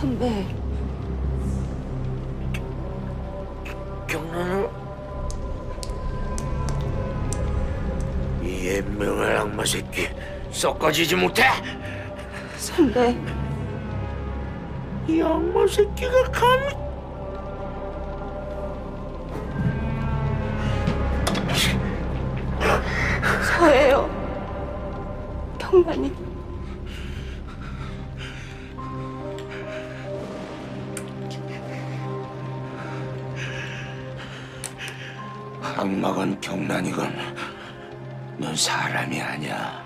네. 경란우 이 애명한 악마 새끼 썩어지지 못해 선배, 이 악마 새끼가 감히 저예요. 경란이. 악마건 경란이건 넌 사람이 아니야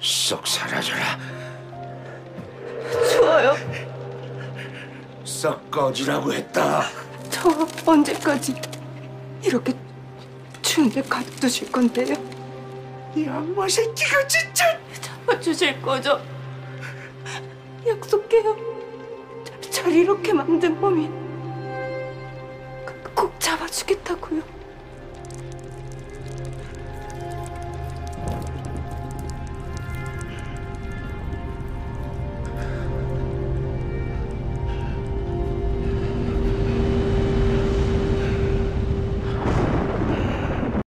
썩 사라져라 좋아요. 썩 꺼지라고 했다 저 언제까지 이렇게 추운데 가두실 건데요? 이 악마 새끼가 진짜 잡아주실 거죠? 약속해요. 저- 절 이렇게 만든 범인 죽겠다고요.